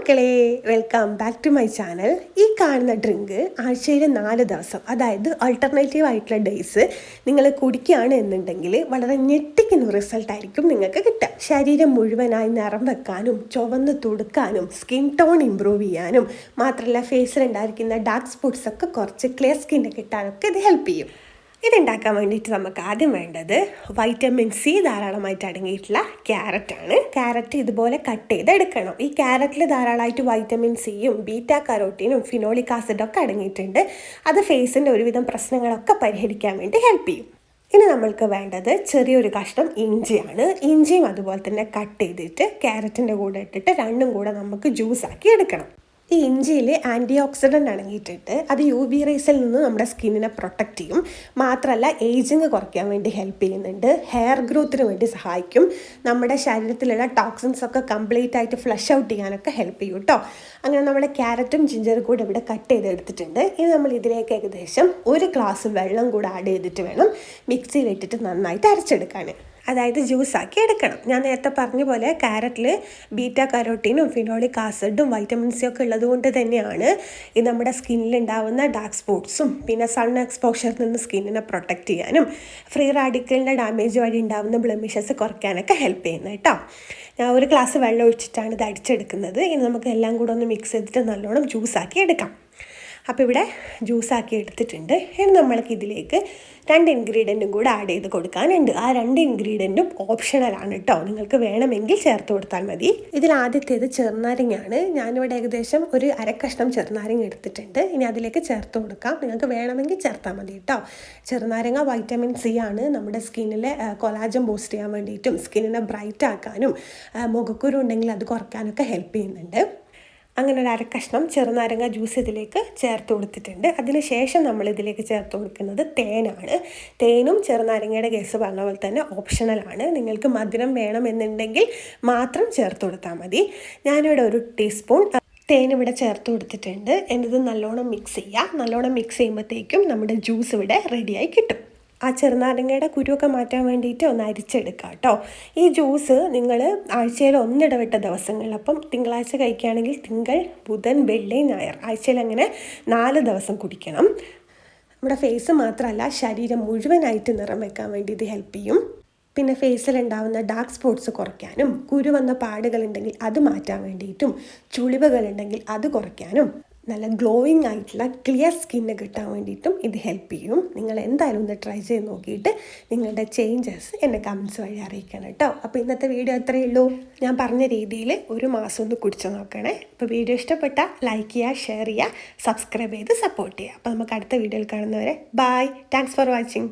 മക്കളെ welcome back to my channel ഈ കാണുന്ന ഡ്രിങ്ക് ആഴ്ചയിലെ നാല് ദിവസം അതായത് ആൾട്ടർനേറ്റീവ് ആയിട്ടുള്ള ഡേയ്സ് നിങ്ങൾ കുടിക്കുകയാണ് എന്നുണ്ടെങ്കിൽ വളരെ ഞെട്ടിക്കുന്ന റിസൾട്ട് ആയിരിക്കും നിങ്ങൾക്ക് കിട്ടുക. ശരീരം മുഴുവനായി നിറം വെക്കാനും ചുവന്ന് തുടുക്കാനും സ്കിൻ ടോൺ ഇമ്പ്രൂവ് ചെയ്യാനും മാത്രമല്ല ഫേസിലുണ്ടായിരിക്കുന്ന ഡാർക്ക് സ്പോട്ട്സ് ഒക്കെ കുറച്ച് ക്ലിയർ സ്കിൻ കിട്ടാനൊക്കെ ഇത് ഹെൽപ്പ് ചെയ്യും. ഇതുണ്ടാക്കാൻ വേണ്ടിയിട്ട് നമുക്ക് ആദ്യം വേണ്ടത് വൈറ്റമിൻ സി ധാരാളമായിട്ട് അടങ്ങിയിട്ടുള്ള ക്യാരറ്റാണ് ക്യാരറ്റ് ഇതുപോലെ കട്ട് ചെയ്ത് എടുക്കണം. ഈ ക്യാരറ്റിൽ ധാരാളമായിട്ട് വൈറ്റമിൻ സിയും ബീറ്റ കരോട്ടീനും ഫിനോളിക് ആസിഡൊക്കെ അടങ്ങിയിട്ടുണ്ട്. അത് ഫേസിന്റെ ഒരുവിധം പ്രശ്നങ്ങളൊക്കെ പരിഹരിക്കാൻ വേണ്ടി ഹെൽപ്പ് ചെയ്യും. ഇനി നമ്മൾക്ക് വേണ്ടത് ചെറിയൊരു കഷ്ണം ഇഞ്ചിയാണ് ഇഞ്ചിയും അതുപോലെ തന്നെ കട്ട് ചെയ്തിട്ട് ക്യാരറ്റിന്റെ കൂടെ ഇട്ടിട്ട് രണ്ടും കൂടെ നമുക്ക് ജ്യൂസാക്കി എടുക്കണം. ഈ ഇഞ്ചിയിൽ ആന്റി ഓക്സിഡന്റ് അടങ്ങിയിട്ടിട്ട് അത് യു വി റേസിൽ നിന്ന് നമ്മുടെ സ്കിന്നിനെ പ്രൊട്ടക്റ്റ് ചെയ്യും. മാത്രമല്ല ഏജിങ് കുറയ്ക്കാൻ വേണ്ടി ഹെൽപ്പ് ചെയ്യുന്നുണ്ട്. ഹെയർ ഗ്രോത്തിന് വേണ്ടി സഹായിക്കും. നമ്മുടെ ശരീരത്തിലുള്ള ടോക്സിൻസ് ഒക്കെ കംപ്ലീറ്റ് ആയിട്ട് ഫ്ലഷ് ഔട്ട് ചെയ്യാനൊക്കെ ഹെൽപ്പ് ചെയ്യും കേട്ടോ. അങ്ങനെ നമ്മൾ ക്യാരറ്റും ജിഞ്ചറും കൂടെ ഇവിടെ കട്ട് ചെയ്തെടുത്തിട്ടുണ്ട്. ഇനി നമ്മൾ ഇതിലേക്ക് ഏകദേശം ഒരു ഗ്ലാസ് വെള്ളം കൂടെ ആഡ് ചെയ്തിട്ട് വേണം മിക്സിയിലിട്ടിട്ട് നന്നായിട്ട് അരച്ചെടുക്കാൻ. അതായത് ജ്യൂസാക്കി എടുക്കണം. ഞാൻ നേരത്തെ പറഞ്ഞ പോലെ ക്യാരറ്റിൽ ബീറ്റ കരോട്ടീനും ഫിനോളിക് ആസിഡും വൈറ്റമിൻ സി ഒക്കെ ഉള്ളതുകൊണ്ട് തന്നെയാണ് ഇത് നമ്മുടെ സ്കിന്നിൽ ഉണ്ടാവുന്ന ഡാർക്ക് സ്പോട്ട്സും പിന്നെ സൺ എക്സ്പോഷറിൽ നിന്ന് സ്കിന്നിനെ പ്രൊട്ടക്റ്റ് ചെയ്യാനും ഫ്രീ റാഡിക്കലിന്റെ ഡാമേജ് വഴി ഉണ്ടാവുന്ന ബ്ലമിഷസ് കുറയ്ക്കാനൊക്കെ ഹെൽപ്പ് ചെയ്യുന്നത് കേട്ടോ ഞാൻ ഒരു ഗ്ലാസ് വെള്ളം ഒഴിച്ചിട്ടാണ് ഇത് അടിച്ചെടുക്കുന്നത്. ഇനി നമുക്ക് എല്ലാം കൂടെ ഒന്ന് മിക്സ് ചെയ്തിട്ട് നല്ലോണം ജ്യൂസാക്കി എടുക്കാം. അപ്പോൾ ഇവിടെ ജ്യൂസാക്കി എടുത്തിട്ടുണ്ട്. ഇനി നമ്മൾക്ക് ഇതിലേക്ക് രണ്ട് ഇൻഗ്രീഡിയന്റും കൂടെ ആഡ് ചെയ്ത് കൊടുക്കാനുണ്ട്. ആ രണ്ട് ഇൻഗ്രീഡിയന്റും ഓപ്ഷണലാണ് കേട്ടോ. നിങ്ങൾക്ക് വേണമെങ്കിൽ ചേർത്ത് കൊടുത്താൽ മതി. ഇതിൽ ആദ്യത്തേത് ചെറുനാരങ്ങയാണ്. ഞാനിവിടെ ഏകദേശം ഒരു അരക്കഷ്ണം ചെറുനാരങ്ങ എടുത്തിട്ടുണ്ട്. ഇനി അതിലേക്ക് ചേർത്ത് കൊടുക്കാം. നിങ്ങൾക്ക് വേണമെങ്കിൽ ചേർത്താൽ മതി കേട്ടോ. ചെറുനാരങ്ങ വൈറ്റമിൻ സി ആണ്. നമ്മുടെ സ്കിന്നിലെ കൊലാജം ബൂസ്റ്റ് ചെയ്യാൻ വേണ്ടിയിട്ടും സ്കിന്നിനെ ബ്രൈറ്റ് ആക്കാനും മുഖക്കുരു ഉണ്ടെങ്കിൽ അത് കുറയ്ക്കാനൊക്കെ ഹെൽപ്പ് ചെയ്യുന്നുണ്ട്. അങ്ങനെ ഒരു അരക്കഷ്ണം ചെറുനാരങ്ങ ജ്യൂസ് ഇതിലേക്ക് ചേർത്ത് കൊടുത്തിട്ടുണ്ട്. അതിന് ശേഷം നമ്മൾ ഇതിലേക്ക് ചേർത്ത് കൊടുക്കുന്നത് തേനാണ്. തേനും ചെറുനാരങ്ങയുടെ കേസ് പറഞ്ഞ പോലെ തന്നെ ഓപ്ഷണലാണ് നിങ്ങൾക്ക് മധുരം വേണമെന്നുണ്ടെങ്കിൽ മാത്രം ചേർത്ത് കൊടുത്താൽ മതി. ഞാനിവിടെ ഒരു ടീസ്പൂൺ തേൻ ഇവിടെ ചേർത്ത് കൊടുത്തിട്ടുണ്ട്. എന്നിത് നല്ലോണം മിക്സ് ചെയ്യുക നല്ലോണം മിക്സ് ചെയ്യുമ്പോഴത്തേക്കും നമ്മുടെ ജ്യൂസ് ഇവിടെ റെഡിയായി കിട്ടും. ആ ചെറുനാരങ്ങയുടെ കുരുവൊക്കെ മാറ്റാൻ വേണ്ടിയിട്ട് ഒന്ന് അരിച്ചെടുക്കുക കേട്ടോ. ഈ ജ്യൂസ് നിങ്ങൾ ആഴ്ചയിൽ ഒന്നിടവിട്ട ദിവസങ്ങളിൽ അപ്പം തിങ്കളാഴ്ച കഴിക്കുകയാണെങ്കിൽ തിങ്കൾ ബുധൻ വെള്ളി ഞായർ ആഴ്ചയിൽ അങ്ങനെ നാല് ദിവസം കുടിക്കണം. നമ്മുടെ ഫേസ് മാത്രമല്ല ശരീരം മുഴുവനായിട്ട് നിറം വെക്കാൻ വേണ്ടി ഇത് ഹെൽപ്പ് ചെയ്യും. പിന്നെ ഫേസിൽ ഉണ്ടാവുന്ന ഡാർക്ക് സ്പോട്ട്സ് കുറയ്ക്കാനും കുരു വന്ന പാടുകളുണ്ടെങ്കിൽ അത് മാറ്റാൻ വേണ്ടിയിട്ടും ചുളിവുകളുണ്ടെങ്കിൽ അത് കുറയ്ക്കാനും. നല്ല ഗ്ലോയിങ് ആയിട്ടുള്ള ക്ലിയർ സ്കിന്ന് കിട്ടാൻ വേണ്ടിയിട്ടും ഇത് ഹെൽപ്പ് ചെയ്യും. നിങ്ങൾ എന്തായാലും ഒന്ന് ട്രൈ ചെയ്ത് നോക്കിയിട്ട് നിങ്ങളുടെ ചേഞ്ചസ് എന്നെ കമൻസ് വഴി അറിയിക്കണം കേട്ടോ. അപ്പോൾ ഇന്നത്തെ വീഡിയോ അത്രയേ ഉള്ളൂ. ഞാൻ പറഞ്ഞ രീതിയിൽ ഒരു മാസം ഒന്ന് കുടിച്ചു നോക്കണേ. അപ്പോൾ വീഡിയോ ഇഷ്ടപ്പെട്ടാൽ ലൈക്ക് ചെയ്യുക ഷെയർ ചെയ്യുക സബ്സ്ക്രൈബ് ചെയ്ത് സപ്പോർട്ട് ചെയ്യുക. അപ്പോൾ നമുക്ക് അടുത്ത വീഡിയോയിൽ കാണുന്നവരെ ബായ് താങ്ക്സ് ഫോർ വാച്ചിങ്